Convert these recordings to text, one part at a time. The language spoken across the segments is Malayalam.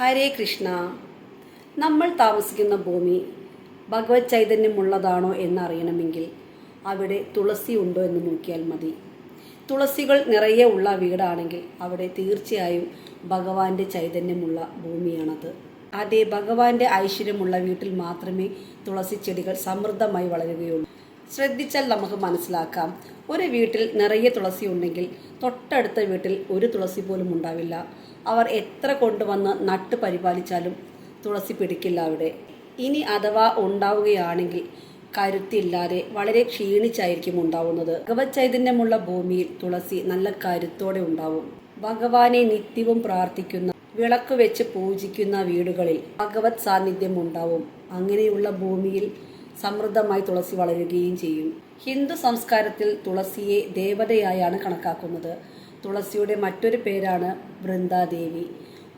ഹരേ കൃഷ്ണ. നമ്മൾ താമസിക്കുന്ന ഭൂമി ഭഗവത് ചൈതന്യമുള്ളതാണോ എന്നറിയണമെങ്കിൽ അവിടെ തുളസി ഉണ്ടോ എന്ന് നോക്കിയാൽ മതി. തുളസികൾ നിറയെ ഉള്ള വീടാണെങ്കിൽ അവിടെ തീർച്ചയായും ഭഗവാന്റെ ചൈതന്യമുള്ള ഭൂമിയാണത്. അതേ ഭഗവാന്റെ ഐശ്വര്യമുള്ള വീട്ടിൽ മാത്രമേ തുളസി ചെടികൾ സമൃദ്ധമായി വളരുകയുള്ളൂ. ശ്രദ്ധിച്ചാൽ നമുക്ക് മനസ്സിലാക്കാം. ഒരു വീട്ടിൽ നിറയെ തുളസി ഉണ്ടെങ്കിൽ തൊട്ടടുത്ത വീട്ടിൽ ഒരു തുളസി പോലും ഉണ്ടാവില്ല. അവർ എത്ര കൊണ്ടുവന്ന് നട്ട് പരിപാലിച്ചാലും തുളസി പിടിക്കില്ല അവിടെ. ഇനി അഥവാ ഉണ്ടാവുകയാണെങ്കിൽ കരുത്തില്ലാതെ വളരെ ക്ഷീണിച്ചായിരിക്കും ഉണ്ടാവുന്നത്. ഭഗവത് ചൈതന്യമുള്ള ഭൂമിയിൽ തുളസി നല്ല കരുത്തോടെ ഉണ്ടാവും. ഭഗവാനെ നിത്യവും പ്രാർത്ഥിക്കുന്ന വിളക്ക് വെച്ച് പൂജിക്കുന്ന വീടുകളിൽ ഭഗവത് സാന്നിധ്യം ഉണ്ടാവും. അങ്ങനെയുള്ള ഭൂമിയിൽ സമൃദ്ധമായി തുളസി വളരുകയും ചെയ്യും. ഹിന്ദു സംസ്കാരത്തിൽ തുളസിയെ ദേവതയായാണ് കണക്കാക്കുന്നത്. തുളസിയുടെ മറ്റൊരു പേരാണ് വൃന്ദാദേവി.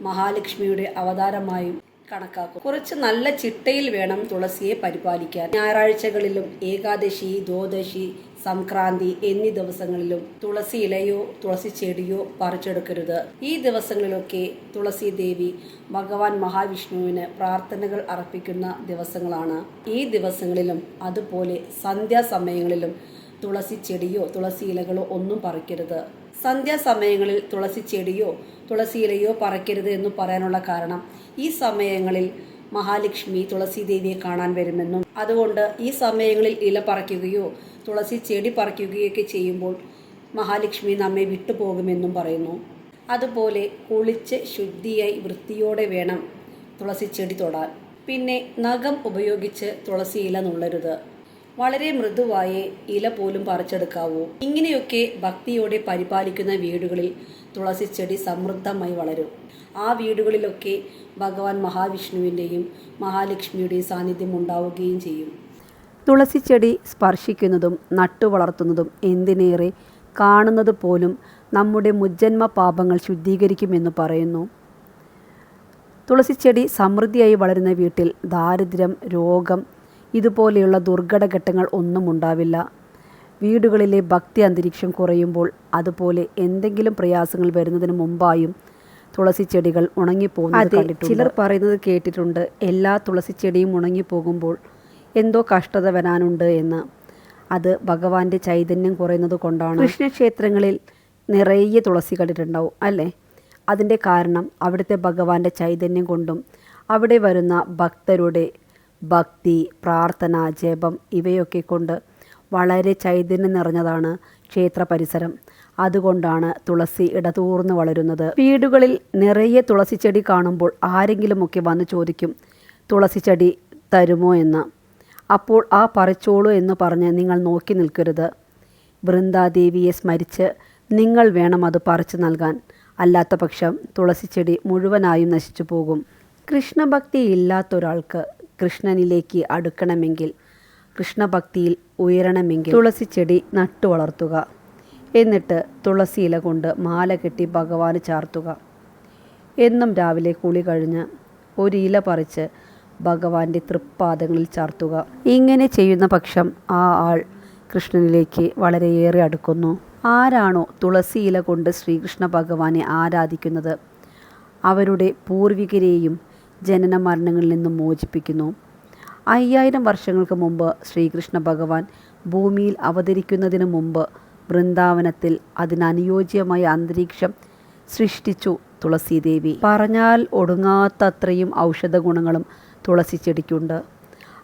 മഹാലക്ഷ്മിയുടെ അവതാരമായും കണക്കാക്കും. കുറച്ച് നല്ല ചിട്ടയിൽ വേണം തുളസിയെ പരിപാലിക്കാൻ. ഞായറാഴ്ചകളിലും ഏകാദശി ദ്വാദശി സംക്രാന്തി എന്നീ ദിവസങ്ങളിലും തുളസി ഇലയോ തുളസി ചെടിയോ പറിച്ചെടുക്കരുത്. ഈ ദിവസങ്ങളിലൊക്കെ തുളസി ദേവി ഭഗവാൻ മഹാവിഷ്ണുവിന് പ്രാർത്ഥനകൾ അർപ്പിക്കുന്ന ദിവസങ്ങളാണ്. ഈ ദിവസങ്ങളിലും അതുപോലെ സന്ധ്യാസമയങ്ങളിലും തുളസി ചെടിയോ തുളസി ഇലകളോ ഒന്നും പറിക്കരുത്. സന്ധ്യാസമയങ്ങളിൽ തുളസി ചെടിയോ തുളസി ഇലയോ പറിക്കരുത് എന്ന് പറയാനുള്ള കാരണം ഈ സമയങ്ങളിൽ മഹാലക്ഷ്മി തുളസി ദേവിയെ കാണാൻ വരുമെന്നും അതുകൊണ്ട് ഈ സമയങ്ങളിൽ ഇല പറിക്കുകയോ തുളസി ചെടി പറിക്കുകയൊക്കെ ചെയ്യുമ്പോൾ മഹാലക്ഷ്മി നമ്മെ വിട്ടുപോകുമെന്നും പറയുന്നു. അതുപോലെ കുളിച്ച് ശുദ്ധിയായി വൃത്തിയോടെ വേണം തുളസി ചെടി തൊടാൻ. പിന്നെ നഖം ഉപയോഗിച്ച് തുളസി ഇല നുള്ളരുത്. വളരെ മൃദുവായി ഇല പോലും പറിച്ചെടുക്കാവൂ. ഇങ്ങനെയൊക്കെ ഭക്തിയോടെ പരിപാലിക്കുന്ന വീടുകളിൽ തുളസി ചെടി സമൃദ്ധമായി വളരും. ആ വീടുകളിലൊക്കെ ഭഗവാൻ മഹാവിഷ്ണുവിന്റെയും മഹാലക്ഷ്മിയുടെയും സാന്നിധ്യം ഉണ്ടാവുകയും ചെയ്യും. തുളസി ചെടി സ്പർശിക്കുന്നതും നട്ടുവളർത്തുന്നതും എന്തിനേറെ കാണുന്നത് പോലും നമ്മുടെ മുജ്ജന്മ പാപങ്ങൾ ശുദ്ധീകരിക്കുമെന്ന് പറയുന്നു. തുളസിച്ചെടി സമൃദ്ധിയായി വളരുന്ന വീട്ടിൽ ദാരിദ്ര്യം രോഗം ഇതുപോലെയുള്ള ദുർഘടഘട്ടങ്ങൾ ഒന്നും ഉണ്ടാവില്ല. വീടുകളിലെ ഭക്തി അന്തരീക്ഷം കുറയുമ്പോൾ അതുപോലെ എന്തെങ്കിലും പ്രയാസങ്ങൾ വരുന്നതിന് മുമ്പായും തുളസി ചെടികൾ ഉണങ്ങിപ്പോകുന്നത് ചിലർ പറയുന്നത് കേട്ടിട്ടുണ്ട് എല്ലാ തുളസി ചെടിയും ഉണങ്ങിപ്പോകുമ്പോൾ എന്തോ കഷ്ടത വരാനുണ്ട് എന്ന്. അത് ഭഗവാന്റെ ചൈതന്യം കുറയുന്നത് കൊണ്ടാണ്. കൃഷ്ണക്ഷേത്രങ്ങളിൽ നിറയെ തുളസി കണ്ടിട്ടുണ്ടാവും അല്ലേ? അതിന്റെ കാരണം അവിടുത്തെ ഭഗവാന്റെ ചൈതന്യം കൊണ്ടും അവിടെ വരുന്ന ഭക്തരുടെ ഭക്തി പ്രാർത്ഥന ജപം ഇവയൊക്കെ കൊണ്ട് വളരെ ചൈതന്യം നിറഞ്ഞതാണ് ക്ഷേത്ര പരിസരം. അതുകൊണ്ടാണ് തുളസി ഇടതൂർന്ന് വളരുന്നത്. വീടുകളിൽ നിറയെ തുളസി ചെടി കാണുമ്പോൾ ആരെങ്കിലുമൊക്കെ വന്ന് ചോദിക്കും തുളസി ചെടി തരുമോ? എന്ന്. അപ്പോൾ ആ പറിച്ചോളൂ എന്ന് പറഞ്ഞ് നിങ്ങൾ നോക്കി നിൽക്കരുത്. വൃന്ദാദേവിയെ സ്മരിച്ച് നിങ്ങൾ വേണം അത് പറിച്ചു നൽകാൻ. അല്ലാത്ത പക്ഷം തുളസിച്ചെടി മുഴുവനായും നശിച്ചു പോകും. കൃഷ്ണഭക്തി ഇല്ലാത്തൊരാൾക്ക് കൃഷ്ണനിലേക്ക് അടുക്കണമെങ്കിൽ കൃഷ്ണഭക്തിയിൽ ഉയരണമെങ്കിൽ തുളസിച്ചെടി നട്ടു വളർത്തുക. എന്നിട്ട് തുളസി ഇല കൊണ്ട് മാല കെട്ടി ഭഗവാന് ചാർത്തുക. എന്നും രാവിലെ കുളി കഴിഞ്ഞ് ഒരു ഇല പറിച്ച് ഭഗവാന്റെ തൃപ്പാദങ്ങളിൽ ചാർത്തുക. ഇങ്ങനെ ചെയ്യുന്ന പക്ഷം ആ ആൾ കൃഷ്ണനിലേക്ക് വളരെയേറെ അടുക്കുന്നു. ആരാണോ തുളസി ഇല കൊണ്ട് ശ്രീകൃഷ്ണ ഭഗവാനെ ആരാധിക്കുന്നത്? അവരുടെ പൂർവികരെയും ജനന മരണങ്ങളിൽ നിന്നും മോചിപ്പിക്കുന്നു. അയ്യായിരം വർഷങ്ങൾക്ക് മുമ്പ് ശ്രീകൃഷ്ണ ഭഗവാൻ ഭൂമിയിൽ അവതരിക്കുന്നതിന് മുമ്പ് വൃന്ദാവനത്തിൽ അതിനനുയോജ്യമായ അന്തരീക്ഷം സൃഷ്ടിച്ചു തുളസീദേവി. പറഞ്ഞാൽ ഒടുങ്ങാത്തത്രയും ഔഷധ ഗുണങ്ങളും തുളസി ചെടിക്കുണ്ട്.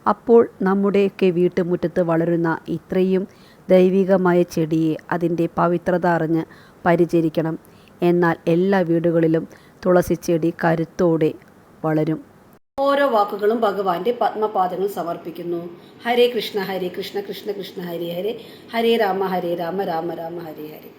അപ്പോൾ നമ്മുടെയൊക്കെ വീട്ടുമുറ്റത്ത് വളരുന്ന ഇത്രയും ദൈവികമായ ചെടിയെ അതിന്റെ പവിത്രത അറിഞ്ഞ് പരിചരിക്കണം. എന്നാൽ എല്ലാ വീടുകളിലും തുളസി ചെടി കരുത്തോടെ വളരും. ഓരോ വാക്കുകളും ഭഗവാന്റെ പത്മപാദങ്ങൾ സമർപ്പിക്കുന്നു. ഹരേ കൃഷ്ണ ഹരേ കൃഷ്ണ കൃഷ്ണ കൃഷ്ണ ഹരേ ഹരേ. ഹരേ രാമ ഹരേ രാമ രാമ രാമ ഹരേ ഹരേ.